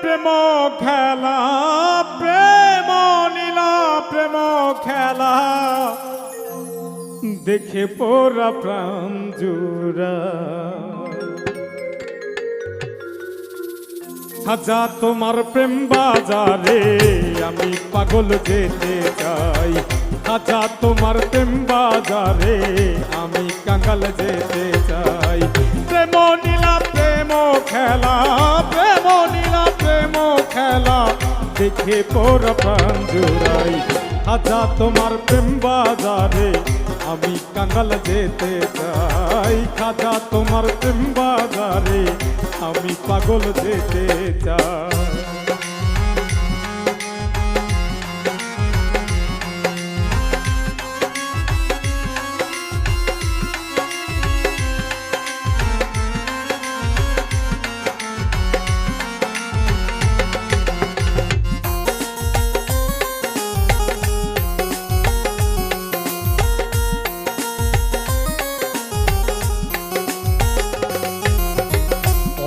প্রেম খেলা, প্রেম নীলা, প্রেম খেলা। দেখে পোরা প্রাণ জুড়া। খাজা তোমার প্রেম বাজারে আমি পাগল যেতে চাই। খাজা তোমার প্রেম বাজারে আমি কাঙ্গাল যেতে চাই। দেখে পর প্রাণ জুড়াই খাজা তোমার প্রেম বাজারে আমি কাঙ্গাল যেতে চাই। খাজা তোমার প্রেম বাজারে আমি পাগল যেতে চাই।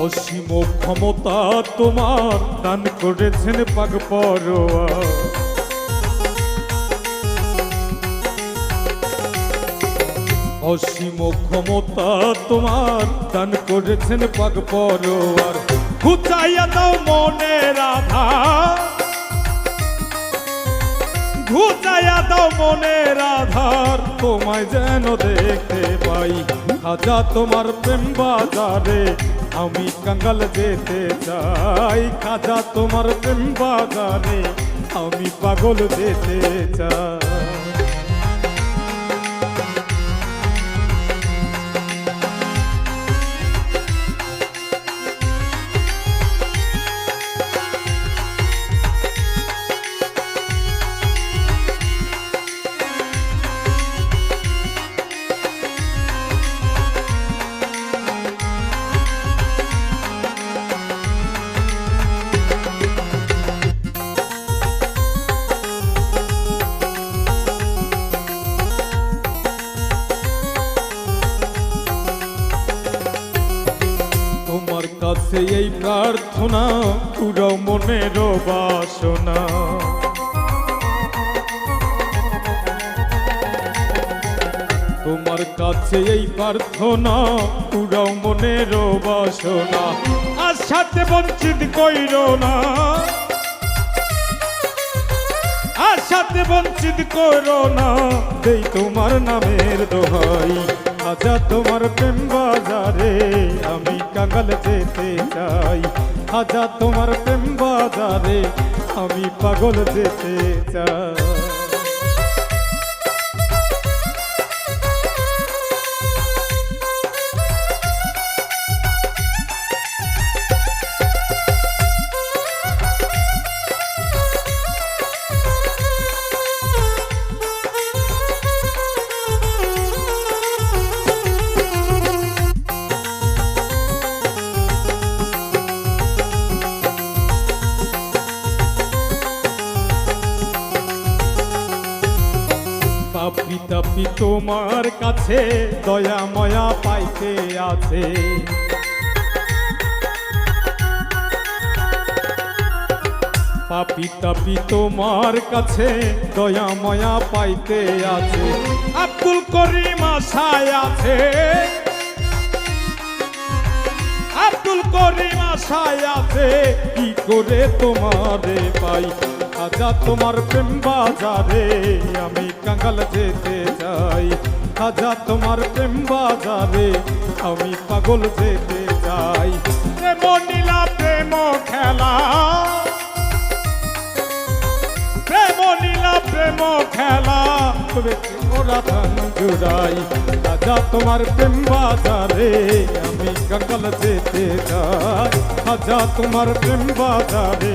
অসীম ক্ষমতা তোমার দান করেছেন পাগ পরোয়া। অসীম ক্ষমতা তোমার দান করেছেন পাগ পরোয়ার। ঘুচাইয়া দাও মনে রাধা ঘুচাইয়া দাও মনের রাধার তোমায় যেন দেখতে পাই। খাজা তোমার প্রেম বাজারে আমি কাঙ্গাল যেতে চাই খাজা তোমার বাজারে আমি পাগল যেতে চাই। কাছে এই প্রার্থনা, পুরো মনের বাসনা। তোমার কাছে এই প্রার্থনা, পুরো মনের বাসনা। আর সাথে বঞ্চিত কইর না। আর সাথে বঞ্চিত করো না। দেই তোমার নামের দোহাই আজা তোমার প্রেম বাজারে। কাঙ্গাল যেতে চাই। হাজার তোমার প্রেম বাজারে আমি পাগল যেতে চাই। তাপি তোমার কাছে দয়া, ময়া পাইতে আছে। পাপি তাপি তোমার কাছে দয়া, ময়া পাইতে আছে। আব্দুল করিম আশায় আছে। আব্দুল করিম আশায় আছে। কি করে তোমারে পাই? আজা তোমার প্রেম বাজারে আমি কাঙ্গাল যেতে চাই। আজা তোমার প্রেম বাজারে আমি পাগল যেতে চাই। প্রেম নীলা, প্রেম খেলা। প্রেম নীলা, প্রেম খেলা। ওরা ধান জুড়াই। রাজা, তোমার প্রেম বাজারে আমি কাঙ্গাল যেতে চাই। রাজা, তোমার প্রেম বাজারে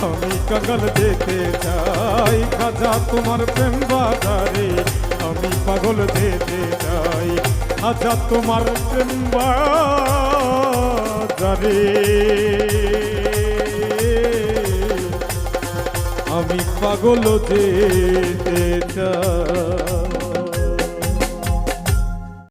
আমি কাঙ্গাল যেতে চাই। খাজা তোমার প্রেম বাজারে আমি পাগল যেতে চাই। খাজা তোমার প্রেম বাজারে। আমি পাগল যেতে চাই